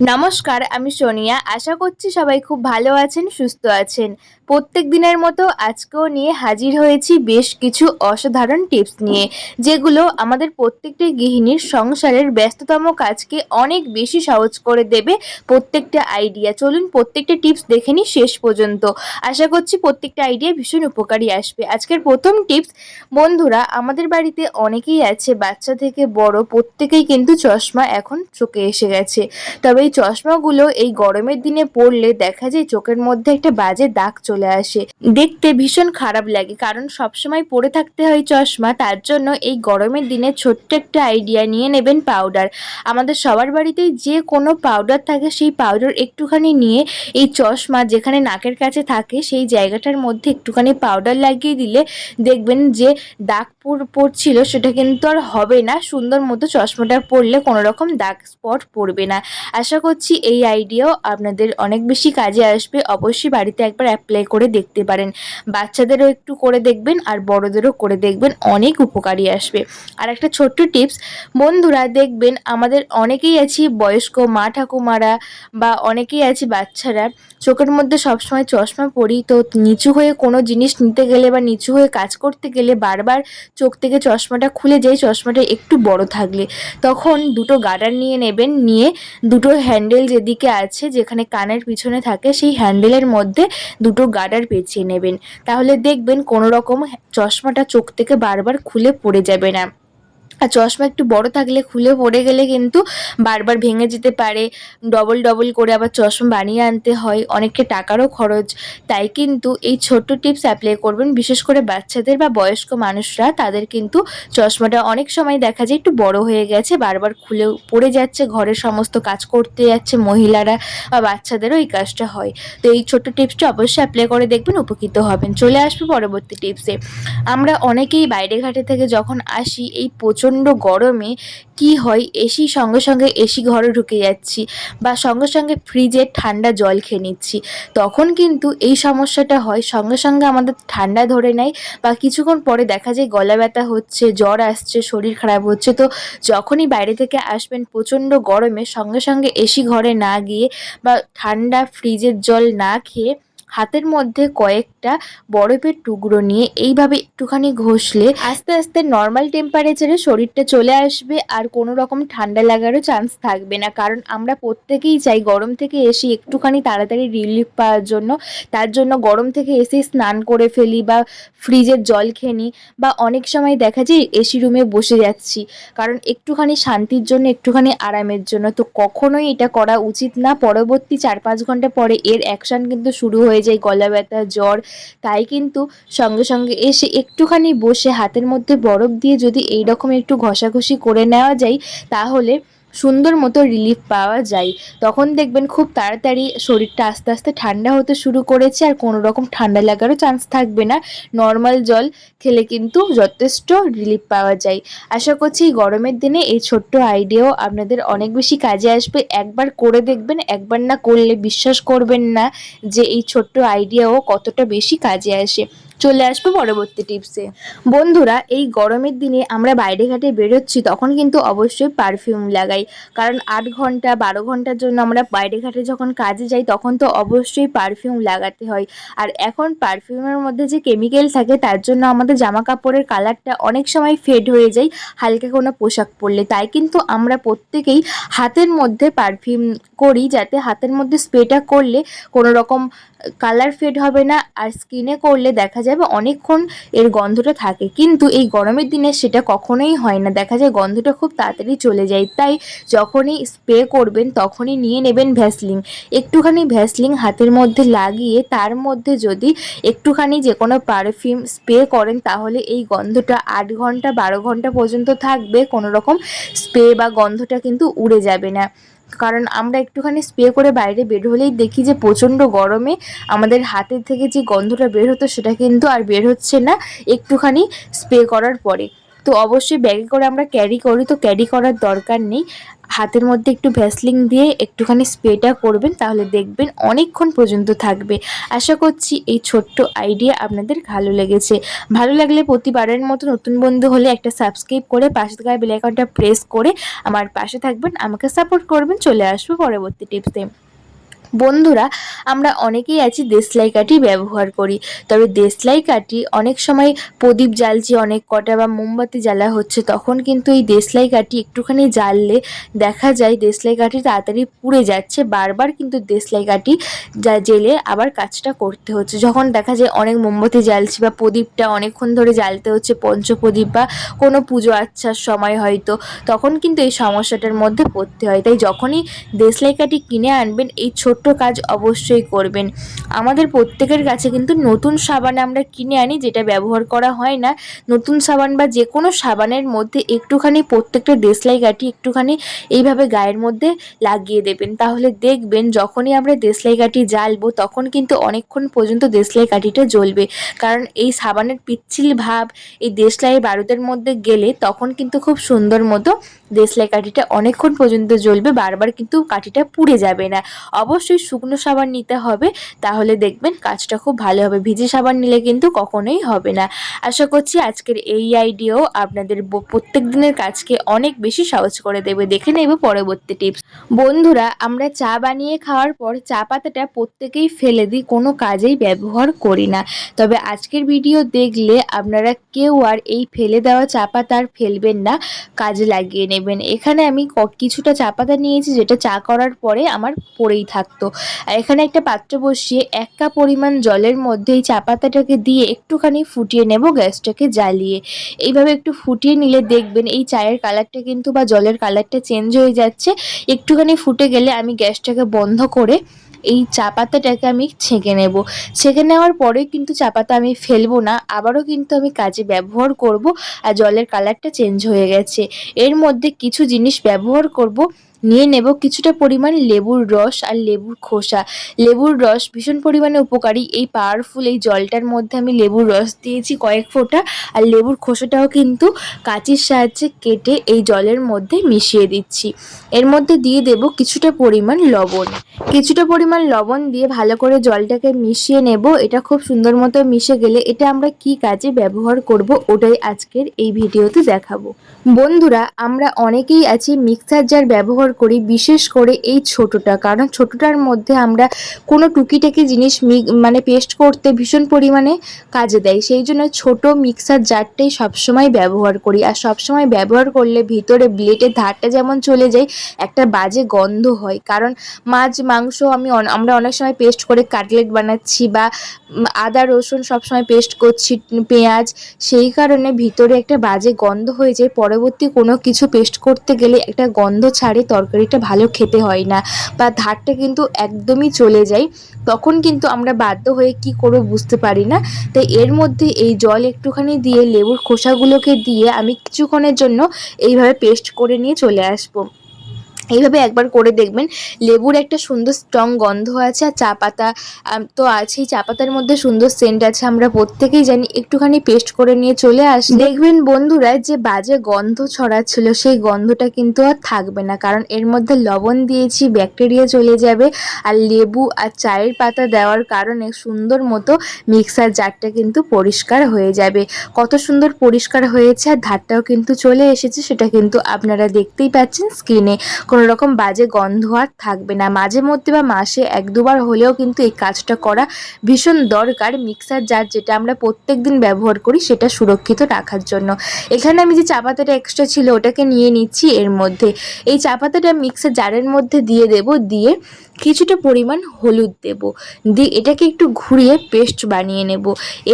নমস্কার, আমি সোনিয়া। আশা করছি সবাই খুব ভালো আছেন, সুস্থ আছেন। প্রত্যেক দিনের মতো আজকেও নিয়ে হাজির হয়েছি বেশ কিছু অসাধারণ টিপস নিয়ে, যেগুলো আমাদের প্রত্যেকটি গৃহিণীর সংসারের ব্যস্ততম কাজকে অনেক বেশি সহজ করে দেবে প্রত্যেকটা আইডিয়া। চলুন প্রত্যেকটা টিপস দেখে নিই শেষ পর্যন্ত। আশা করছি প্রত্যেকটা আইডিয়া ভীষণ উপকারী আসবে। আজকের প্রথম টিপস, বন্ধুরা, আমাদের বাড়িতে অনেকেই আছে, বাচ্চা থেকে বড়, প্রত্যেকেই কিন্তু চশমা এখন চোখে এসে গেছে। তবে এই চশমাগুলো এই গরমের দিনে পরলে দেখা যায় চোখের মধ্যে একটা বাজে দাগ চলে আসে। দেখতে ভীষণ খারাপ লাগে, কারণ সবসময় পরে থাকতে হয় চশমা, তার জন্য এই গরমের দিনে ছোট্ট একটা আইডিয়া নিয়ে নেবেন পাউডার আমাদের সবার বাড়িতেই যে কোনো পাউডার থাকে, সেই পাউডার একটুখানি নিয়ে এই চশমা যেখানে নাকের কাছে থাকে, সেই জায়গাটার মধ্যে একটুখানি পাউডার লাগিয়ে দিলে দেখবেন যে দাগ পড়ছিল, সেটা কিন্তু আর হবে না। সুন্দর মতো চশমাটা পরলে কোনো রকম দাগ স্পট পড়বে না। আশা করছি এই আইডিয়াও আপনাদের অনেক বেশি কাজে আসবে। অবশ্যই বাড়িতে একবার অ্যাপ্লাই করে দেখতে পারেন। বাচ্চাদেরও একটু করে দেখবেন আর বড়দেরও করে দেখবেন। অনেক উপকারী আসবে। আর একটা ছোট্ট টিপস বন্ধুরা দেখবেন আমাদের অনেকেই আছি বয়স্ক মা ঠাকুমারা বা অনেকেই আছি বাচ্চারা। চোখের মধ্যে সবসময় চশমা পরি, তো নিচু হয়ে কোনো জিনিস নিতে গেলে বা নিচু হয়ে কাজ করতে গেলে বারবার চোখ থেকে চশমাটা খুলে যায় চশমাটা একটু বড় থাকলে। তখন দুটো গার্ডার নিয়ে নেবেন, নিয়ে দুটো হ্যান্ডেল যেদিকে আছে, যেখানে কানের পিছনে থাকে, সেই হ্যান্ডেলের মধ্যে দুটো গার্ডার পেঁচিয়ে নেবেন। তাহলে দেখবেন কোনো রকম চশমাটা চোখ থেকে বারবার খুলে পড়ে যাবে না। আর চশমা একটু বড় থাকলে খুলে পড়ে গেলে কিন্তু বারবার ভেঙে যেতে পারে। ডবল ডবল করে আবার চশমা বানিয়ে আনতে হয়, অনেকটা টাকারও খরচ। তাই কিন্তু এই ছোট্ট টিপস অ্যাপ্লাই করবেন। বিশেষ করে বাচ্চাদের বা বয়স্ক মানুষরা, তাদের কিন্তু চশমাটা অনেক সময় দেখা যায় একটু বড় হয়ে গেছে, বারবার খুলে পড়ে যাচ্ছে, ঘরের সমস্ত কাজ করতে যাচ্ছে, মহিলারা বা বাচ্চাদেরও এই কাজটা হয়। তো এই ছোট্ট টিপসটা অবশ্যই অ্যাপ্লাই করে দেখবেন, উপকৃত হবেন। চলে আসবে পরবর্তী টিপসে আমরা অনেকেই বাইরে ঘাটে থেকে যখন আসি, এই প্রচণ্ড গরমে কি হয়? এসি সঙ্গে সঙ্গে এসি ঘরে ঢুকে যাচ্ছি বা সঙ্গে সঙ্গে ফ্রিজে ঠান্ডা জল খেয়ে নিচ্ছি। তখন কিন্তু এই সমস্যাটা হয়। সঙ্গে সঙ্গে আমাদের ঠান্ডা ধরে নেয় বা কিছুক্ষণ পরে দেখা যায় গলা ব্যথা হচ্ছে, জ্বর আসছে, শরীর খারাপ হচ্ছে। তো যখনই বাইরে থেকে আসবেন প্রচণ্ড গরমে সঙ্গে সঙ্গে এসি ঘরে না গিয়ে বা ঠান্ডা ফ্রিজের জল না খেয়ে হাতের মধ্যে কয়েকটা বরফের টুকরো নিয়ে এইভাবে একটুখানি ঘষলে আস্তে আস্তে নর্মাল টেম্পারেচারে শরীরটা চলে আসবে আর কোনো রকম ঠান্ডা লাগারও চান্স থাকবে না। কারণ আমরা প্রত্যেকেই চাই গরম থেকে এসে একটুখানি তাড়াতাড়ি রিলিফ পাওয়ার জন্য। তার জন্য গরম থেকে এসে স্নান করে ফেলি বা ফ্রিজের জল খেয়ে বা অনেক সময় দেখা যায় এসি রুমে বসে যাচ্ছি। কারণ একটুখানি শান্তির জন্য, একটুখানি আরামের জন্য। তো কখনোই এটা করা উচিত না। পরবর্তী চার পাঁচ ঘণ্টা পরে এর অ্যাকশান কিন্তু শুরু হয়ে যায়, গলা ব্যথা, জ্বর, তাই কিন্তু সঙ্গে সঙ্গে এসে একটুখানি বসে হাতের মধ্যে বরফ দিয়ে যদি এই রকম একটু ঘষাঘষি করে নেওয়া যায়, তাহলে সুন্দর মতো রিলিফ পাওয়া যায়। তখন দেখবেন খুব তাড়াতাড়ি শরীরটা আস্তে আস্তে ঠান্ডা হতে শুরু করেছে আর কোনো রকম ঠান্ডা লাগারও চান্স থাকবে না। নর্মাল জল খেলে কিন্তু যথেষ্ট রিলিফ পাওয়া যায়। আশা করছি এই গরমের দিনে এই ছোট্ট আইডিয়াও আপনাদের অনেক বেশি কাজে আসবে। একবার করে দেখবেন, একবার না করলে বিশ্বাস করবেন না যে এই ছোট্ট আইডিয়াও কতটা বেশি কাজে আসে। চলে আসব পরবর্তী টিপসে বন্ধুরা, এই গরমের দিনে আমরা বাইরে ঘাটে বেরোচ্ছি, তখন কিন্তু অবশ্যই পারফিউম লাগাই। কারণ আট ঘণ্টা, বারো ঘণ্টার জন্য আমরা বাইরে ঘাটে যখন কাজে যাই, তখন তো অবশ্যই পারফিউম লাগাতে হয়। আর এখন পারফিউমের মধ্যে যে কেমিক্যাল থাকে, তার জন্য আমাদের জামা কাপড়ের কালারটা অনেক সময় ফেড হয়ে যায়, হালকা কোনো পোশাক পরলে। তাই কিন্তু আমরা প্রত্যেকেই হাতের মধ্যে পারফিউম করি, যাতে হাতের মধ্যে স্প্রেটা করলে কোনো রকম কালার ফেড হবে না, আর স্কিনে করলে দেখা যাবে অনেকক্ষণ এর গন্ধটা থাকে। কিন্তু এই গরমের দিনে সেটা কখনোই হয় না। দেখা যায় গন্ধটা খুব তাড়াতাড়ি চলে যায়। তাই যখনই স্প্রে করবেন তখনই নিয়ে নেবেন ভ্যাসলিন। একটুখানি ভ্যাসলিন হাতের মধ্যে লাগিয়ে তার মধ্যে যদি একটুখানি যে কোনো পারফিউম স্প্রে করেন তাহলে এই গন্ধটা আট ঘণ্টা বারো ঘণ্টা পর্যন্ত থাকবে। কোনো রকম স্প্রে বা গন্ধটা কিন্তু উড়ে যাবে না। কারণ আমরা একটুখানি স্প্রে করে বাইরে বের হলেই দেখি যে প্রচণ্ড গরমে আমাদের হাতের থেকে যে গন্ধটা বের হতো সেটা কিন্তু আর বের হচ্ছে না একটুখানি স্প্রে করার পরে। তো অবশ্যই ব্যাগে করে আমরা ক্যারি করি, তো ক্যারি করার দরকার নেই। হাতের মধ্যে একটু ভ্যাসলিন দিয়ে একটুখানি স্প্রেটা করবেন, তাহলে দেখবেন অনেকক্ষণ পর্যন্ত থাকবে। আশা করছি এই ছোট্ট আইডিয়া আপনাদের ভালো লেগেছে। ভালো লাগলে প্রতিবারের মতো নতুন বন্ধু হলে একটা সাবস্ক্রাইব করে পাশে থাকা বেল আইকনটা প্রেস করে আমার পাশে থাকবেন, আমাকে সাপোর্ট করবেন। চলে আসব পরবর্তী টিপসে বন্ধুরা, আমরা অনেকেই আছি দেশলাই কাঠি ব্যবহার করি। তবে দেশলাই কাঠি অনেক সময় প্রদীপ জ্বালছি, অনেক কটা বা মোমবাতি জ্বালা হচ্ছে, তখন কিন্তু এই দেশলাই কাঠি একটুখানি জ্বাললে দেখা যায় দেশলাই কাঠি তাড়াতাড়ি পুড়ে যাচ্ছে। বারবার কিন্তু দেশলাই কাঠি যা জেলে আবার কাজটা করতে হচ্ছে। যখন দেখা যায় অনেক মোমবাতি জ্বালছি বা প্রদীপটা অনেকক্ষণ ধরে জ্বালতে হচ্ছে, পঞ্চপ্রদীপ বা কোনো পুজো আচ্ছার সময় হয়তো, তখন কিন্তু এই সমস্যাটার মধ্যে পড়তে হয়। তাই যখনই দেশলাই কাঠি কিনে আনবেন, এই ছোট্ট কাজ অবশ্যই করবেন। আমাদের প্রত্যেকের কাছে কিন্তু নতুন সাবান আমরা কিনে আনি, যেটা ব্যবহার করা হয় না। নতুন সাবান বা যে কোনো সাবানের মধ্যে একটুখানি প্রত্যেকটা দেশলাই কাঠি একটুখানি এইভাবে গায়ের মধ্যে লাগিয়ে দেবেন। তাহলে দেখবেন যখনই আমরা দেশলাই কাঠি জ্বালবো, তখন কিন্তু অনেকক্ষণ পর্যন্ত দেশলাই কাঠিটা জ্বলবে। কারণ এই সাবানের পিচ্ছিল ভাব এই দেশলাই বারুদের মধ্যে গেলে তখন কিন্তু খুব সুন্দর মতো দেশলাই কাঠিটা অনেকক্ষণ পর্যন্ত জ্বলবে, বারবার কিন্তু কাঠিটা পুড়ে যাবে না। অবশ্যই শুকনো সাবান নিতে হবে, তাহলে দেখবেন কাজটা খুব ভালো হবে। ভিজে সাবান নিলে কিন্তু কখনোই হবে না। আশা করছি আজকের এই আইডিয়াও আপনাদের প্রত্যেক দিনের কাজকে অনেক বেশি সহজ করে দেবে। দেখে নেব পরবর্তী টিপস বন্ধুরা, আমরা চা বানিয়ে খাওয়ার পর চা পাতাটা প্রত্যেকেই ফেলে দিই, কোনো কাজেই ব্যবহার করি না। তবে আজকের ভিডিও দেখলে আপনারা কেউ আর এই ফেলে দেওয়া চা পাতা আর ফেলবেন না, কাজে লাগিয়ে নেবেন। এখানে আমি কিছুটা চা পাতা নিয়েছি, যেটা চা করার পরে আমার পড়েই থাকতো। আর এখানে একটা পাত্র বসিয়ে এক কাপ পরিমাণ জলের মধ্যে এই চা পাতাটাকে দিয়ে একটুখানি ফুটিয়ে নেব গ্যাসটাকে জ্বালিয়ে। এইভাবে একটু ফুটিয়ে নিলে দেখবেন এই চায়ের কালারটা কিন্তু বা জলের কালারটা চেঞ্জ হয়ে যাচ্ছে। একটুখানি ফুটে গেলে আমি গ্যাসটাকে বন্ধ করে এই চা পাতাটাকে আমি ছেঁকে নেব। ছেঁকে নেওয়ার পরে কিন্তু চা পাতা আমি ফেলব না, আবারও কিন্তু আমি কাজে ব্যবহার করব আর জলের কালারটা চেঞ্জ হয়ে গেছে। এর মধ্যে কিছু জিনিস ব্যবহার করব। নিয়ে নেব কিছুটা পরিমাণ লেবুর রস আর লেবুর খোসা। লেবুর রস ভীষণ পরিমাণে উপকারী। এই পাওয়ারফুল এই জলটার মধ্যে আমি লেবুর রস দিয়েছি কয়েক ফোঁটা আর লেবুর খোসাটাও কিন্তু কাঁচির সাহায্যে কেটে এই জলের মধ্যে মিশিয়ে দিচ্ছি। এর মধ্যে দিয়ে দেব কিছুটা পরিমাণ লবণ। কিছুটা পরিমাণ লবণ দিয়ে ভালো করে জলটাকে মিশিয়ে নেব। এটা খুব সুন্দর মতো মিশে গেলে এটা আমরা কি কাজে ব্যবহার করব ওটাই আজকের এই ভিডিওতে দেখাবো। বন্ধুরা, আমরা অনেকেই আছি মিক্সার জার ব্যবহার করি, বিশেষ করে এই ছোটটা। কারণ ছোটটার মধ্যে আমরা কোনো টুকিটাকি জিনিস মানে পেস্ট করতে ভীষণ পরিমাণে কাজে দেয়। সেই জন্য ছোট মিক্সার জারটাই সবসময় ব্যবহার করি। আর সবসময় ব্যবহার করলে ভিতরে ব্লেডের ধারটা যেমন চলে যায়, একটা বাজে গন্ধ হয়। কারণ মাছ, মাংস আমি আমরা অনেক সময় পেস্ট করে কাটলেট বানাচ্ছি বা আদা, রসুন সবসময় পেস্ট করছি, পেঁয়াজ, সেই কারণে ভিতরে একটা বাজে গন্ধ হয়ে যায়। পরবর্তী কোনো কিছু পেস্ট করতে গেলে একটা গন্ধ ছাড়ে তরকারিটা ভালো খেতে হয় না বা ধারটা কিন্তু একদমই চলে যায়, তখন কিন্তু আমরা বাধ্য হয়ে কি করব বুঝতে পারি না। তাই এর মধ্যে এই জল একটুখানি দিয়ে লেবুর খোসাগুলোকে দিয়ে আমি কিছুক্ষণের জন্য এইভাবে পেস্ট করে নিয়ে চলে আসব। এইভাবে একবার করে দেখবেন। লেবুর একটা সুন্দর স্ট্রং গন্ধ আছে আর চা পাতা তো আছেই। চা পাতার মধ্যে সুন্দর সেন্ট আছে। আমরা প্রত্যেকেই জানি, একটুখানি পেস্ট করে নিয়ে চলে আসি দেখবেন বন্ধুরা, যে বাজে গন্ধ ছড়াচ্ছিল, সেই গন্ধটা কিন্তু আর থাকবে না। কারণ এর মধ্যে লবণ দিয়েছি ব্যাকটেরিয়া চলে যাবে আর লেবু আর চায়ের পাতা দেওয়ার কারণে সুন্দর মতো মিক্সার জারটা কিন্তু পরিষ্কার হয়ে যাবে। কত সুন্দর পরিষ্কার হয়েছে আর ধারটাও কিন্তু চলে এসেছে, সেটা কিন্তু আপনারা দেখতেই পাচ্ছেন স্ক্রিনে কোনো রকম বাজে গন্ধ আর থাকবে না। মাঝে মধ্যে বা মাসে এক দুবার হলেও কিন্তু এই কাজটা করা ভীষণ দরকার। মিক্সার জার যেটা আমরা প্রত্যেক দিন ব্যবহার করি, সেটা সুরক্ষিত রাখার জন্য। এখানে আমি যে চা পাতাটা এক্সট্রা ছিল, ওটাকে নিয়ে নিচ্ছি এর মধ্যে। এই চা পাতাটা মিক্সার জারের মধ্যে দিয়ে দেব, দিয়ে কিছুটা পরিমাণ হলুদ দেব। দিয়ে এটাকে একটু ঘুরিয়ে পেস্ট বানিয়ে নেব।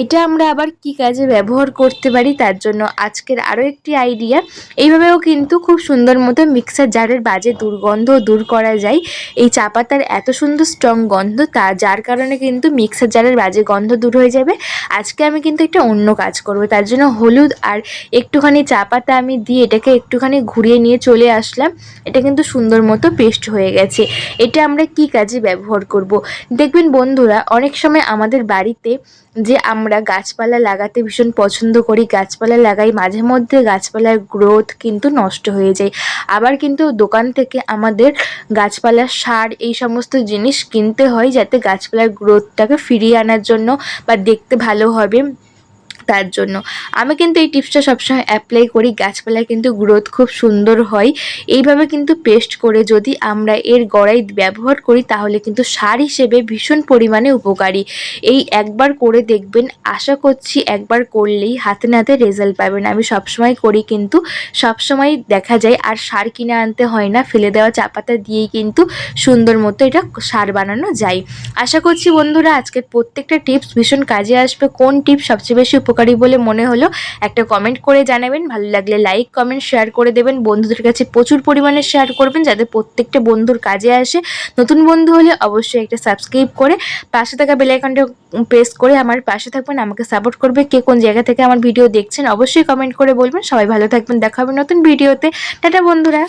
এটা আমরা আবার কি কাজে ব্যবহার করতে পারি তার জন্য আজকের আরও একটি আইডিয়া এইভাবেও কিন্তু খুব সুন্দর মতো মিক্সার জারের বাজে দুর্গন্ধ দূর করা যায়। এই চা পাতার এত সুন্দর স্ট্রং গন্ধ তা, যার কারণে কিন্তু মিক্সার জারের বাজে গন্ধ দূর হয়ে যাবে। আজকে আমি কিন্তু একটা অন্য কাজ করব, তার জন্য হলুদ আর একটুখানি চা পাতা আমি দিয়ে এটাকে একটুখানি ঘুরিয়ে নিয়ে চলে আসলাম। এটা কিন্তু সুন্দর মতো পেস্ট হয়ে গেছে। এটা আমরা কি কাজে ব্যবহার করব। দেখবেন বন্ধুরা, অনেক সময় আমাদের বাড়িতে যে আমরা গাছপালা লাগাতে ভীষণ পছন্দ করি, গাছপালা লাগাই, মাঝে মধ্যে গাছপালার গ্রোথ কিন্তু নষ্ট হয়ে যায় আবার কিন্তু দোকান থেকে আমাদের গাছপালার সার, এই সমস্ত জিনিস কিনতে হয় যাতে গাছপালার গ্রোথটাকে ফিরিয়ে আনার জন্য বা দেখতে ভালো হবে তার জন্য। আমি কিন্তু এই টিপসটা সবসময় অ্যাপ্লাই করি গাছপালা কিন্তু গ্রোথ খুব সুন্দর হয়। এইভাবে কিন্তু পেস্ট করে যদি আমরা এর গড়াই ব্যবহার করি, তাহলে কিন্তু সার হিসেবে ভীষণ পরিমাণে উপকারী। এই একবার করে দেখবেন, আশা করছি একবার করলেই হাতে নাতে রেজাল্ট পাবেন। আমি সবসময় করি কিন্তু, সবসময় দেখা যায় আর সার কিনে আনতে হয় না, ফেলে দেওয়া চা পাতা দিয়েই কিন্তু সুন্দর মতো এটা সার বানানো যায়। আশা করছি বন্ধুরা, আজকের প্রত্যেকটা টিপস ভীষণ কাজে আসবে। কোন টিপস সবচেয়ে বেশি উপকারী বলে মনে হলো, একটা কমেন্ট করে জানাবেন। ভালো লাগলে লাইক কমেন্ট শেয়ার করে দেবেন। বন্ধুদের কাছে প্রচুর পরিমাণে শেয়ার করবেন, যাতে প্রত্যেকটা বন্ধুর কাজে আসে। নতুন বন্ধু হলে অবশ্যই একটা সাবস্ক্রাইব করে, পাশে থাকা বেলাইকনটা প্রেস করে আমার পাশে থাকবেন, আমাকে সাপোর্ট করবে। কে কোন জায়গা থেকে আমার ভিডিও দেখছেন, অবশ্যই কমেন্ট করে বলবেন। সবাই ভালো থাকবেন, দেখা হবে নতুন ভিডিওতে টাটা বন্ধুরা!